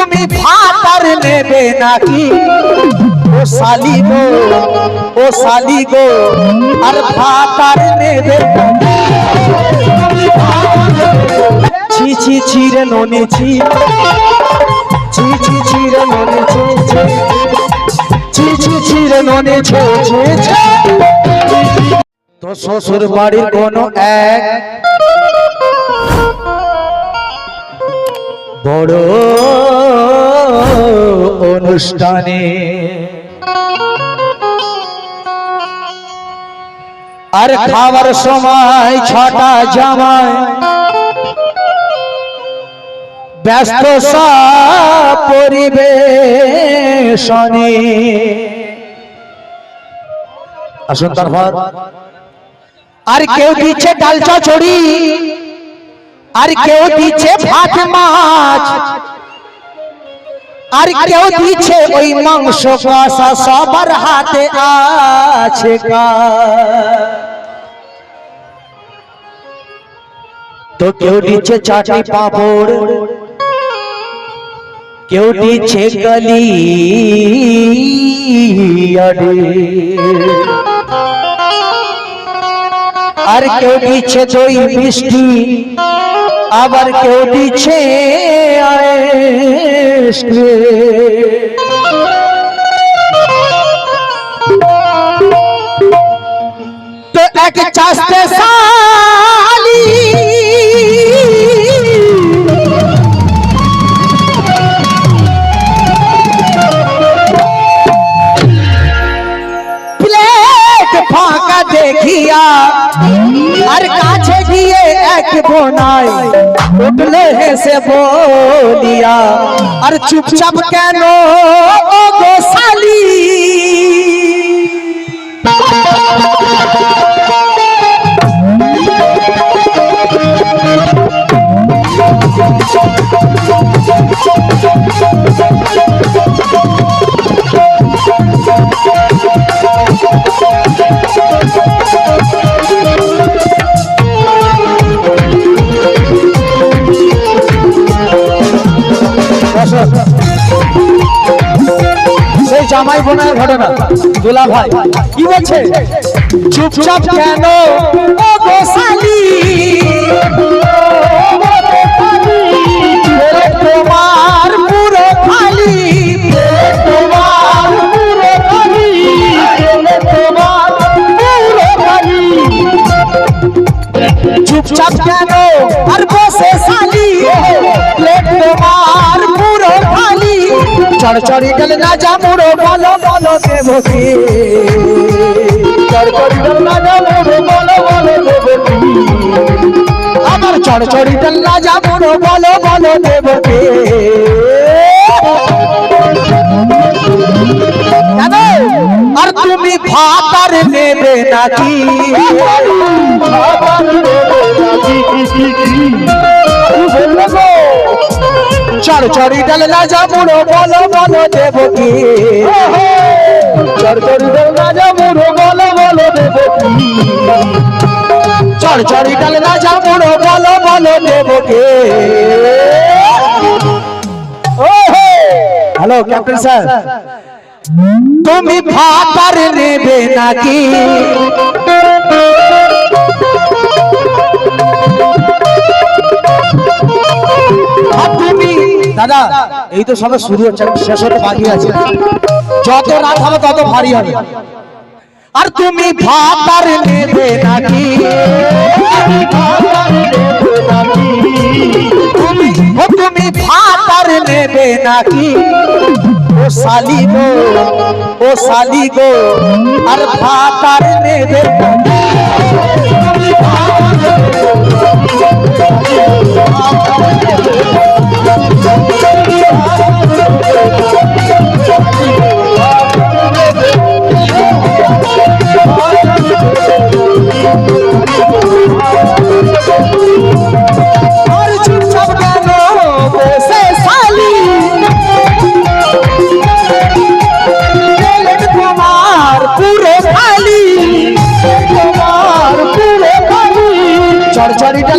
তুমি ভাত আর নেবে নাকি? ও শালি গো, ও শালি গো, আর ভাত আর নেবে ছি ছি রে ছি। ছি ছি ছি ছি ছি। তো শ্বশুর বাড়ির কোনো এক বড় অনুষ্ঠানে। আর খাবার সময় ছটা জামায়। ব্যস্ত পরিবেশনে। আসুন তারপর। আর কেউ দিচ্ছে ডাল চচড়ি আর কেউ দিচ্ছে ভাত মাছ। আর কেউ দিচ্ছে ওই মাংস কষা সবার হাতে আছে। তো কেউ দিচ্ছে চাটনি পাঁপড় কেউ দিচ্ছে গলি আর কেউ দিচ্ছে দই মিষ্টি আবার কেউ দিচ্ছে कृष्ण तो एक साली। प्लेट फाका देखिया। এক বোনাই উঠলে হেসে বলিয়া আর চুপচাপ কেন ও গোসালি সেই জামাই বোনের ঘটনা। দুলা ভাই কি বলছে? চুপচাপ কেন? ও গোসালি। চড়চড়ি গেলে না মুড়ো বলো বলো দেব কি? চড়চড়ি গেলে না মুড়ো বলো বলো দেব কি? আমার চড়চড়ি গেলে না মুড়ো বলো বলো দেব কি? আর তুমি ভাত আর নেবে নাকি? চড় চড়ি ডাল রাজা মুড়ো বলো বলো দেব কি চড় চড়ি ডাল রাজা মুড়ো বলো বলো দেব কি চড় চড়ি ডাল রাজা মুড়ো বলো বলো দেব কি হ্যালো ক্যাপ্টেন স্যার তুমি ভাত আর নেবে নাকি এই তো সবে শুরু হচ্ছে শেষ হতে বাকি আছে। যত রাত হবে তত ভারী হবে। আর তুমি ভাত আর নেবে নাকি? তুমি ও তুমি ভাত নেবে নাকি? ও শালি গো, ও শালি গো, আর ভাত আর নেবে আর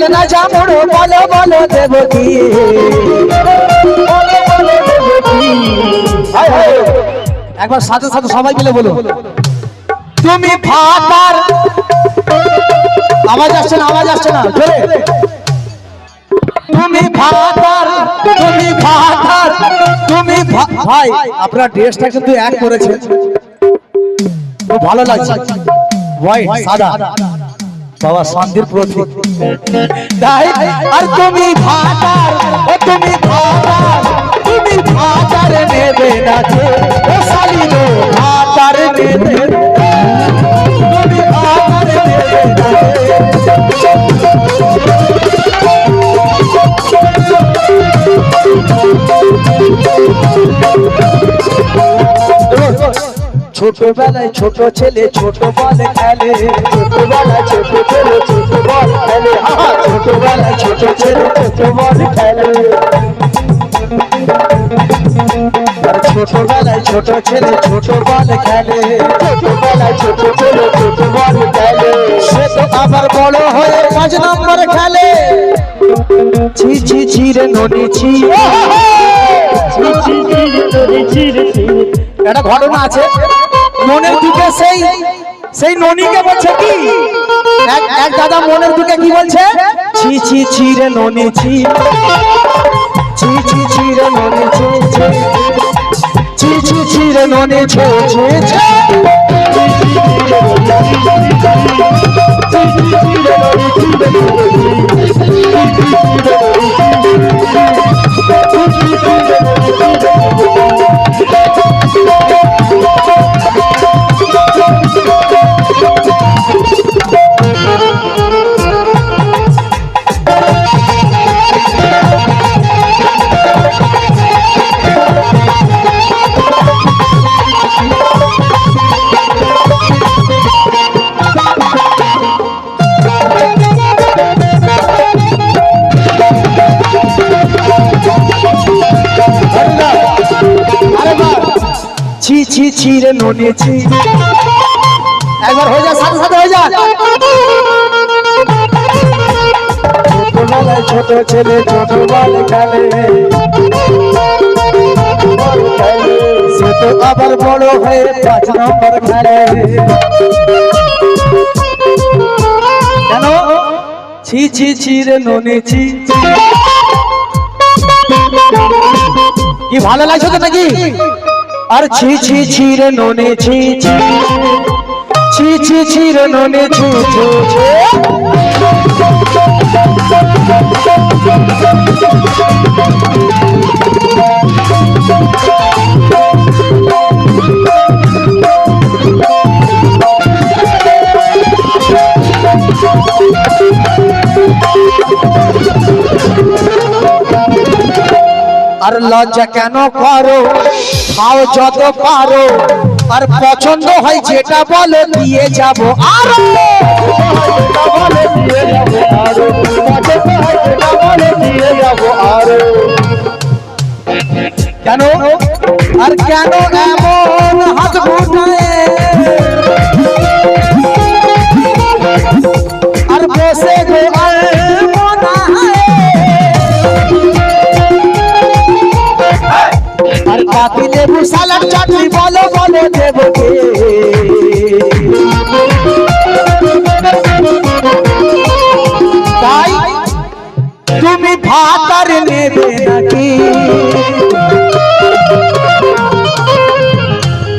ডালে না যাব বলো বলো, দেব বলো বলো একবার সাথে সাথে সবাই মিলে বলো তুমি ভাতার আওয়াজ আসছে না, আওয়াজ আসছে না, জোরে। তুমি ভাতার তুমি ভাতার তুমি ভাই, আপনার ড্রেসটা কিন্তু এক করেছে। ভালো লাগছে। হোয়াইট সাদা। বাবা, শান্তির প্রতীক। তাই আর তুমি ভাতার, ও তুমি ভাতার তুমি ভাতার নেবে না যে। ও গো ভাতার নেবে তুমি ভাতার নেবে না ছোটবেলায় ছোট ছেলে ছোট বল খেলে। ছোটবেলায় ছোট ছেলে ছোট বল খেলে ছোটবেলায় ছোট ছেলে ছোট বল খেলে ছোটবেলায় ছোট ছেলে ছোট বল খেলে। ছোটবেলায় ছোট ছেলে ছোট বল খেলে। সে তো আবার বড় হয়ে পাঁচ নম্বর খেলে। ছি ছি ছি রে ননি ছি। একটা ঘটনা আছে। মনের দুঃখে সেই সেই ননীকে বলছে কি? এক দাদা মনের দুঃখে কি বলছে? ছি ছি ছি রে ননি, ছি। ছি ছি ছি রে ননি, ছি ছি। ছি ছি রে ছি ছি ছি। আরে ছি ছি রে ননি ছি একবার হয়ে যা, সাথে সাথে হয়ে যা। ছোটবেলায় ছোট ছেলে ছোট বল খেলে। সে তো আবার বড় হয়ে পাঁচ নম্বর খেলে কেন? ছি ছি ছি রে ননি ছি কি ভালো লাগছে তো নাকি? আর ছি ছি ছি রে ননে ছি ছি। ছি ছি ছি রে ননে ছি ছি ছি আর লজ্জা কেন করো? খাও যত পারো। আর পছন্দ হয় যেটা বলে, দিয়ে যাব। আর! কেন? আর কেন এমন হাত ঘুটায় আর কাকি লেবু সালাড চাটনি বলো বলো দেবো কে তাই তুমি ভাত আর নেবে নাকি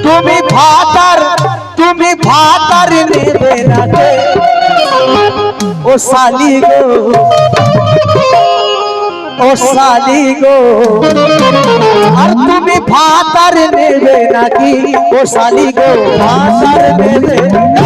তুমি ভাত আর তুমি ভাত আর নেবে নাকি ও শালি গো ও শালি গো আর তুমি ভাত আর নেবে নাকি ও শালি গো ভাত আর নেবে